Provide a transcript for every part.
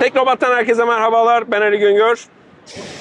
Teknobat'tan herkese merhabalar. Ben Ali Güngör.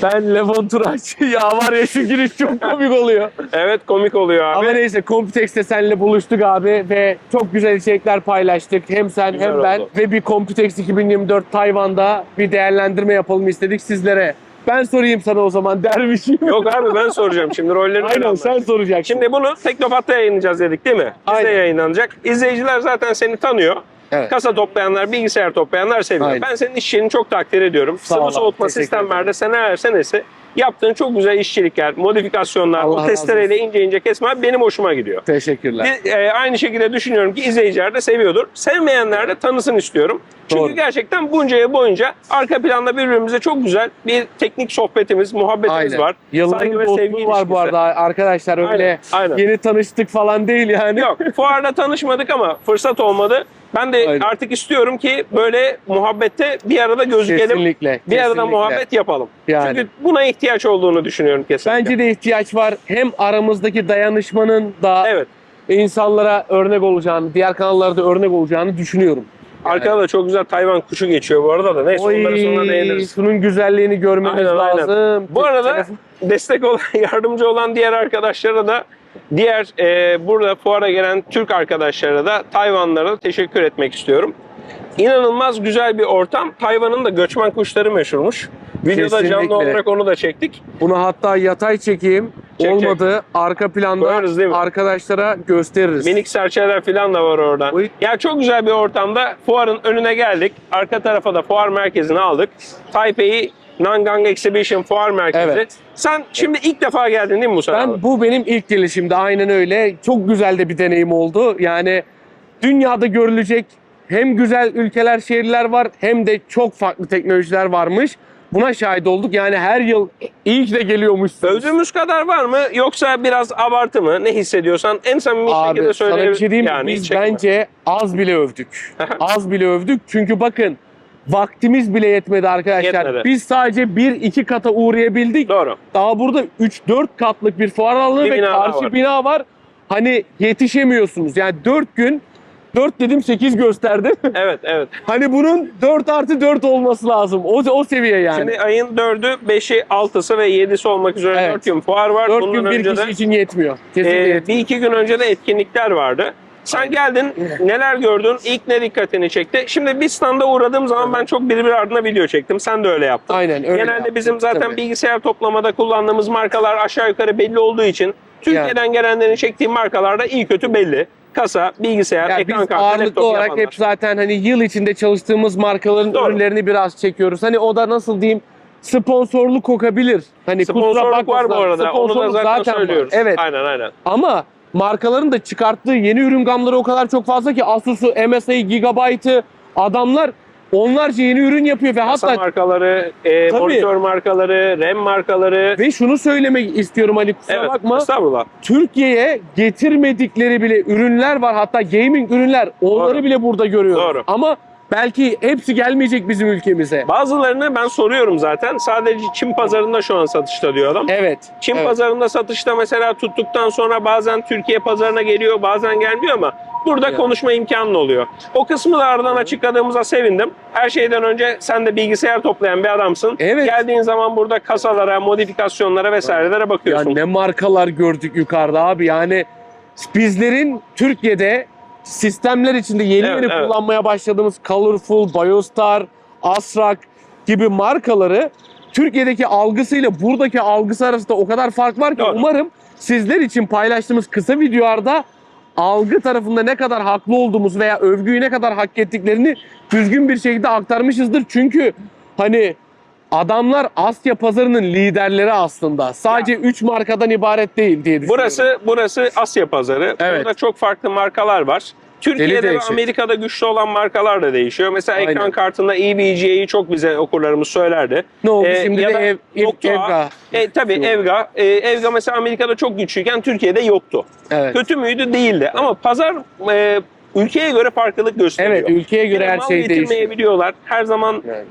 Ben Levon Turaç. ya var ya şu giriş çok komik oluyor. Evet komik oluyor abi. Ama neyse Computex'te seninle buluştuk abi ve çok güzel içerikler paylaştık. Hem sen Güzel hem ben oldu. ve bir Computex 2024 Tayvan'da bir değerlendirme yapalım istedik sizlere. Ben sorayım sana o zaman dervişim. Yok abi ben soracağım şimdi rollerini Aynen anlat. sen soracaksın. Şimdi bunu Teknobat'ta yayınlayacağız dedik değil mi? Aynen. yayınlanacak. İzleyiciler zaten seni tanıyor. Evet. Kasa toplayanlar, bilgisayar toplayanlar seviyor. Aynen. Ben senin işçiliğini çok takdir ediyorum. Sağ Sıvı soğutma sistemlerde seneler senesi yaptığın çok güzel işçilikler, modifikasyonlar, Allah o testereyle ince ince kesme benim hoşuma gidiyor. Teşekkürler. Bir, e, aynı şekilde düşünüyorum ki izleyiciler de seviyordur. Sevmeyenler de tanısın istiyorum. Çünkü Doğru. gerçekten bunca yıl boyunca arka planda birbirimize çok güzel bir teknik sohbetimiz, muhabbetimiz Aynen. var. Saygı Yılların ve sevgi var bu arada arkadaşlar öyle Aynen, aynen. yeni tanıştık falan değil yani. Yok fuarda tanışmadık ama fırsat olmadı. Ben de Aynen. artık istiyorum ki böyle muhabbette bir arada gözükelim. Kesinlikle. Bir arada kesinlikle. muhabbet yapalım. Yani. Çünkü buna ihtiyaç olduğunu düşünüyorum kesinlikle. Bence de ihtiyaç var. Hem aramızdaki dayanışmanın da Evet. insanlara örnek olacağını, diğer kanallarda örnek olacağını düşünüyorum. Arkada da çok güzel Tayvan kuşu geçiyor bu arada da. Neyse onları sonra Oy, değiniriz. şunun güzelliğini görmemiz Aynen, aynen. lazım. Bu arada destek olan, yardımcı olan diğer arkadaşlara da diğer e, burada fuara gelen Türk arkadaşlara da Tayvanlara da teşekkür etmek istiyorum. İnanılmaz güzel bir ortam. Tayvan'ın da göçmen kuşları meşhurmuş. Videoda Kesinlikle. canlı olarak onu da çektik. Bunu hatta yatay çekeyim. Çek, Olmadı. Arka planda Koyarız değil mi? arkadaşlara gösteririz. Minik serçeler falan da var oradan. Oy. Ya çok güzel bir ortamda fuarın önüne geldik. Arka tarafa da fuar merkezini aldık. Taipei Nangang Exhibition Fuar Merkezi. Evet. Sen şimdi ilk defa geldin değil mi bu sefer? Ben bu benim ilk gelişimdi aynen öyle. Çok güzel de bir deneyim oldu. Yani dünyada görülecek hem güzel ülkeler, şehirler var hem de çok farklı teknolojiler varmış. Buna şahit olduk. Yani her yıl iyi ki de geliyormuşsunuz. Övdüğümüz kadar var mı yoksa biraz abartı mı? Ne hissediyorsan en samimi şekilde Abi söyle. sana bir şey diyeyim mi? Yani Biz bence az bile övdük. az bile övdük. Çünkü bakın vaktimiz bile yetmedi arkadaşlar. Yetmedi. Biz sadece 1-2 kata uğrayabildik. Doğru. Daha burada 3-4 katlık bir fuar alanı Bir ve bina karşı var. bina var. Hani yetişemiyorsunuz. Yani 4 gün 4 dedim 8 gösterdi. Evet evet. hani bunun 4 artı 4 olması lazım. O, o seviye yani. Şimdi ayın 4'ü, 5'i, 6'sı ve 7'si olmak üzere Evet. 4 gün fuar var. 4 Bundan gün bir kişi de için yetmiyor. Kesinlikle Ee, yetmiyor. bir iki gün önce de etkinlikler vardı. Sen geldin, neler gördün, ilk ne dikkatini çekti? Şimdi bir standa uğradığım zaman ben çok birbiri ardına video çektim. Sen de öyle yaptın. Aynen öyle. Genelde yaptık, bizim zaten tabii. bilgisayar toplamada kullandığımız markalar aşağı yukarı belli olduğu için Türkiye'den gelenlerin çektiği markalar da iyi kötü belli. Kasa, bilgisayar, Yani ekran kartı, ağırlıklı laptop olarak yapanlar. hep zaten hani yıl içinde çalıştığımız markaların Doğru. ürünlerini biraz çekiyoruz. Hani o da nasıl diyeyim sponsorluk kokabilir. Hani kusura Sponsorluk var bu arada. Onu da Sponsorluk zaten, var. söylüyoruz. Evet Aynen aynen. ama markaların da çıkarttığı yeni ürün gamları o kadar çok fazla ki Asus'u, MSI'yi, Gigabyte'ı adamlar onlarca yeni ürün yapıyor ve Kasa hatta markaları, e, Tabii. monitör markaları, RAM markaları. ve şunu söylemek istiyorum hani kusura evet, bakma. estağfurullah. Türkiye'ye getirmedikleri bile ürünler var. Hatta gaming ürünler. Onları Doğru. bile burada görüyoruz. Doğru. Ama belki hepsi gelmeyecek bizim ülkemize. Bazılarını ben soruyorum zaten. Sadece Çin pazarında şu an satışta diyor adam. Evet. Çin evet. pazarında satışta mesela tuttuktan sonra bazen Türkiye pazarına geliyor, bazen gelmiyor ama burada Ya. konuşma imkanı oluyor. O kısmı da aradan açıkladığımıza sevindim. Her şeyden önce sen de bilgisayar toplayan bir adamsın. Evet. Geldiğin zaman burada kasalara, modifikasyonlara vesairelere Ya bakıyorsun. ne markalar gördük yukarıda abi. Yani bizlerin Türkiye'de sistemler içinde yeni Evet, yeni evet. kullanmaya başladığımız Colorful, Biostar, Asrak gibi markaları Türkiye'deki algısıyla buradaki algısı arasında o kadar fark var ki Doğru. umarım sizler için paylaştığımız kısa videolarda algı tarafında ne kadar haklı olduğumuz veya övgüyü ne kadar hak ettiklerini düzgün bir şekilde aktarmışızdır. Çünkü hani adamlar Asya pazarının liderleri aslında. Sadece 3 markadan ibaret değil diye düşünüyorum. Burası burası Asya pazarı. Evet. Burada çok farklı markalar var. Türkiye'de ve değişik. Amerika'da güçlü olan markalar da değişiyor. Mesela Aynen. ekran kartında EVGA'yı çok bize okurlarımız söylerdi. ne oldu Ee, şimdi ya de da ev, ev, Noctua. Evga. E, tabii. Evga. E, Evga mesela Amerika'da çok güçlüyken Türkiye'de yoktu. Evet. Kötü müydü? Değildi. Ama pazar e, ülkeye göre farklılık gösteriyor. Evet ülkeye göre her mal şey değişiyor. getirmeyebiliyorlar. Her zaman Yani,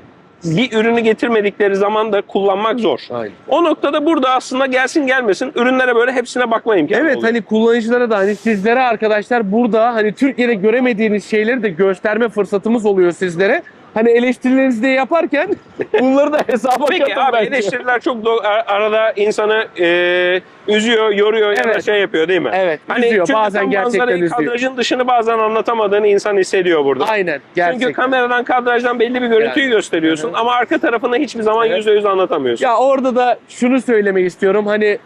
bir ürünü getirmedikleri zaman da kullanmak zor. aynen. O noktada burada aslında gelsin gelmesin ürünlere böyle hepsine bakma imkanı Evet oluyor. hani kullanıcılara da hani sizlere arkadaşlar burada hani Türkiye'de göremediğiniz şeyleri de gösterme fırsatımız oluyor sizlere. Hani eleştirilerinizi de yaparken bunları da hesaba Peki katın abi bence. eleştiriler çok do- ar- arada insanı e, üzüyor, yoruyor ya da Evet. şey yapıyor değil mi? Evet, Hani üzüyor. çünkü Bazen tam gerçekten manzarayı, üzüyor. Kadrajın dışını bazen anlatamadığını insan hissediyor burada. Aynen gerçekten. Çünkü kameradan, kadrajdan belli bir görüntüyü Yani. gösteriyorsun ama arka tarafını hiçbir zaman Evet. yüzde yüz anlatamıyorsun. Ya orada da şunu söylemek istiyorum. Hani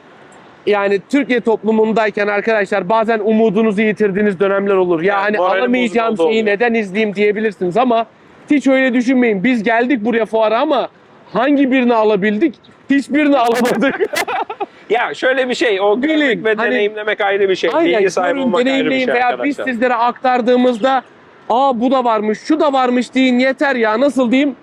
yani Türkiye toplumundayken arkadaşlar bazen umudunuzu yitirdiğiniz dönemler olur. Ya Evet, hani alamayacağım şeyi oluyor. neden izleyeyim diyebilirsiniz ama hiç öyle düşünmeyin. Biz geldik buraya fuara ama hangi birini alabildik? Hiçbirini alamadık. Ya şöyle bir şey, o görmek ve hani- deneyimlemek ayrı bir şey. Aynen Bilgi sahibi görün, olmak ayrı bir şey veya arkadaşlar. biz sizlere aktardığımızda aa bu da varmış, şu da varmış deyin yeter ya nasıl diyeyim?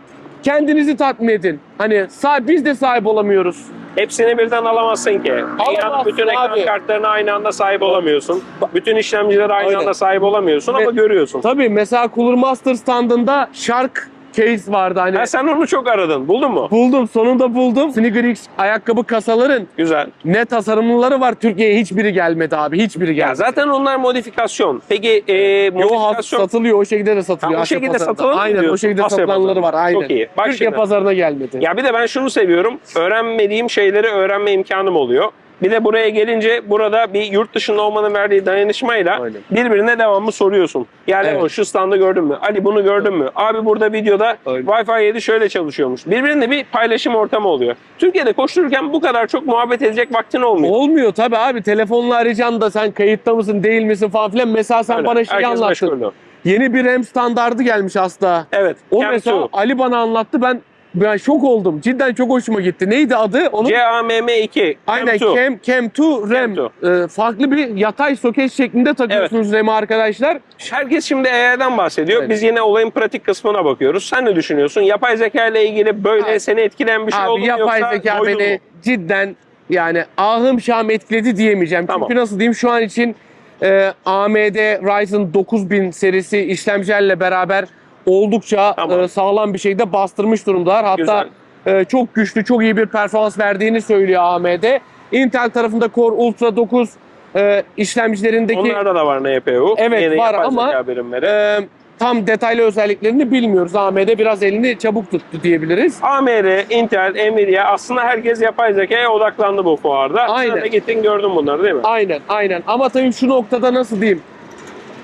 Kendinizi tatmin edin. Hani sahip, biz de sahip olamıyoruz. Hepsini birden alamazsın ki. Alamazsın bütün ekran abi. kartlarına aynı anda sahip olamıyorsun. Bütün işlemcilere aynı Aynen. anda sahip olamıyorsun Ve- ama görüyorsun. Tabii mesela Cooler Master standında Shark case vardı hani. Ha, sen onu çok aradın. Buldun mu? Buldum sonunda buldum. Sneaker ayakkabı kasaların Güzel. ne tasarımlıları var Türkiye'ye hiçbiri gelmedi abi hiçbiri Ya gelmedi. zaten onlar modifikasyon. Peki e, Yo modifikasyon satılıyor o şekilde de satılıyor. Ha, o şekilde mı Aynen o diyorsun? şekilde Asya satılanları var aynen. Çok iyi. Bak Türkiye şimdi. pazarına gelmedi. Ya bir de ben şunu seviyorum. Öğrenmediğim şeyleri öğrenme imkanım oluyor. Bir de buraya gelince burada bir yurt dışında olmanın verdiği dayanışmayla Aynen. birbirine devamlı soruyorsun. Yani Evet. şu standı gördün mü? Ali bunu gördün mü? Abi burada videoda Aynen. Wi-Fi 7 şöyle çalışıyormuş. Birbirinde bir paylaşım ortamı oluyor. Türkiye'de koştururken bu kadar çok muhabbet edecek vaktin olmuyor. Olmuyor tabii abi telefonla arayacaksın da sen kayıtta mısın değil misin falan filan. Mesela sen Öyle. bana şey Herkes anlattın. meşgul. Yeni bir RAM standardı gelmiş aslında. Evet. O mesela 2. Ali bana anlattı ben ben şok oldum. Cidden çok hoşuma gitti. Neydi adı? Onun CAMM2. Aynen Cam 2. Cam, Cam 2 RAM. Cam Ee, farklı bir yatay soket şeklinde takıyorsunuz RAM'i arkadaşlar. Herkes şimdi AI'den bahsediyor. Evet. Biz yine olayın pratik kısmına bakıyoruz. Sen ne düşünüyorsun? Yapay zeka ile ilgili böyle Abi- seni etkileyen bir şey oldu Abi mu yapay yoksa zeka beni mu? cidden yani ahım şahım etkiledi diyemeyeceğim. Tamam. Çünkü nasıl diyeyim şu an için e, AMD Ryzen 9000 serisi işlemcilerle beraber oldukça Tamam. e, sağlam bir şekilde bastırmış durumdalar. Hatta e, çok güçlü, çok iyi bir performans verdiğini söylüyor AMD. Intel tarafında Core Ultra 9 e, işlemcilerindeki Onlarda da var NPU. Evet, Yeni var ama- e, tam detaylı özelliklerini bilmiyoruz. AMD biraz elini çabuk tuttu diyebiliriz. AMD, Intel, Nvidia aslında herkes yapay zekaya odaklandı bu fuarda. Aynen. Sen de gittin gördün bunları değil mi? Aynen aynen ama tabii şu noktada nasıl diyeyim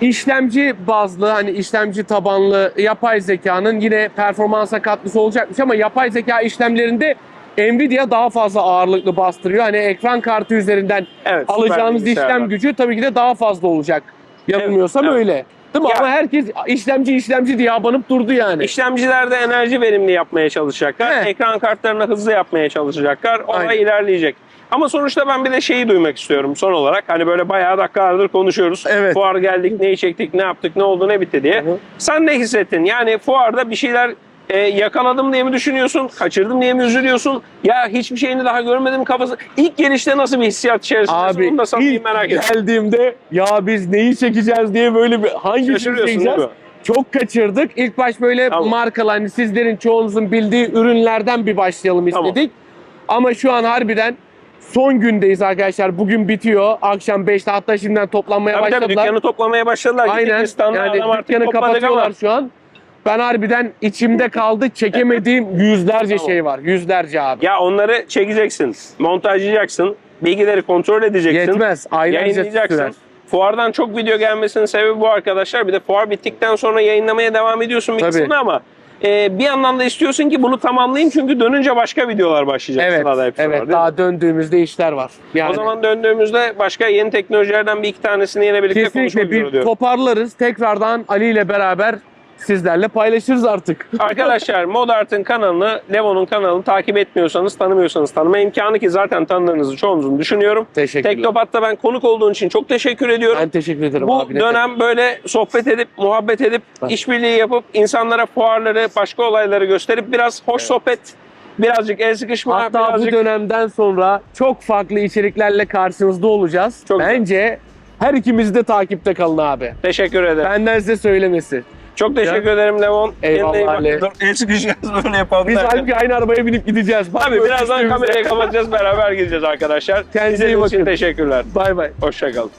işlemci bazlı hani işlemci tabanlı yapay zekanın yine performansa katkısı olacakmış ama yapay zeka işlemlerinde Nvidia daha fazla ağırlıklı bastırıyor. Hani ekran kartı üzerinden Evet. bilgisayarlar. işlem gücü tabii ki de daha fazla olacak. Yanılmıyorsam evet. öyle. Değil mi? Ya- Ama herkes işlemci işlemci diye abanıp durdu yani. İşlemcilerde enerji verimli yapmaya çalışacaklar. He. Ekran kartlarını hızlı yapmaya çalışacaklar. Olay Aynen. ilerleyecek. Ama sonuçta ben bir de şeyi duymak istiyorum son olarak. Hani böyle bayağı dakikalardır konuşuyoruz. Evet. Fuar geldik, neyi çektik, ne yaptık, ne oldu, ne bitti diye. Hı hı. Sen ne hissettin? Yani fuarda bir şeyler e, yakaladım diye mi düşünüyorsun? Kaçırdım diye mi üzülüyorsun? Ya hiçbir şeyini daha görmedim kafası. İlk gelişte nasıl bir hissiyat içerisindesin? Abi Onu da sana ilk merak ediyorum. geldiğimde ya biz neyi çekeceğiz diye böyle bir hangi çekeceğiz? Çok kaçırdık. İlk baş böyle Tamam. markalı hani sizlerin çoğunuzun bildiği ürünlerden bir başlayalım Tamam. istedik. Ama şu an harbiden son gündeyiz arkadaşlar. Bugün bitiyor. Akşam 5'te hatta şimdiden toplanmaya Tabii tabii başladılar. dükkanı toplamaya başladılar. Aynen. Yani dükkanı kapatıyorlar ama şu an. Ben harbiden içimde kaldı. Çekemediğim yüzlerce Tamam. şey var. Yüzlerce abi. Ya onları çekeceksin, montajlayacaksın, bilgileri kontrol edeceksin, Yetmez. Aylarca yayınlayacaksın. sürer. Fuardan çok video gelmesinin sebebi bu arkadaşlar. Bir de fuar bittikten sonra yayınlamaya devam ediyorsun bir Tabii. kısmını ama e, bir yandan da istiyorsun ki bunu tamamlayayım çünkü dönünce başka videolar başlayacak. Evet. Var, Evet. mi? Daha döndüğümüzde işler var. Yani O zaman döndüğümüzde başka yeni teknolojilerden bir iki tanesini yine birlikte kesinlikle bir diyorum. toparlarız. Tekrardan Ali ile beraber sizlerle paylaşırız artık. Arkadaşlar Modart'ın kanalını, Levo'nun kanalını takip etmiyorsanız, tanımıyorsanız tanıma imkanı ki zaten tanıdığınızı çoğunuzun düşünüyorum. Teşekkürler. Teknopat'ta ben konuk olduğun için çok teşekkür ediyorum. Ben teşekkür ederim Bu abi. ne dönem böyle sohbet edip, muhabbet edip, Evet. işbirliği yapıp, insanlara fuarları, başka olayları gösterip biraz hoş sohbet, birazcık el sıkışma, Hatta birazcık... bu dönemden sonra çok farklı içeriklerle karşınızda olacağız. Çok güzel. Bence her ikimiz de takipte kalın abi. Teşekkür ederim. Benden size söylemesi. Çok teşekkür ederim Levon. Eyvallah Kendine iyi bak. Ali. Dur, El sıkışacağız böyle yapalım. Biz derken. halbuki aynı arabaya binip gideceğiz. Bak böyle birazdan üstümüze. kamerayı kapatacağız beraber gideceğiz arkadaşlar. Kendinize iyi için bakın. teşekkürler. Bay bay. Hoşçakalın.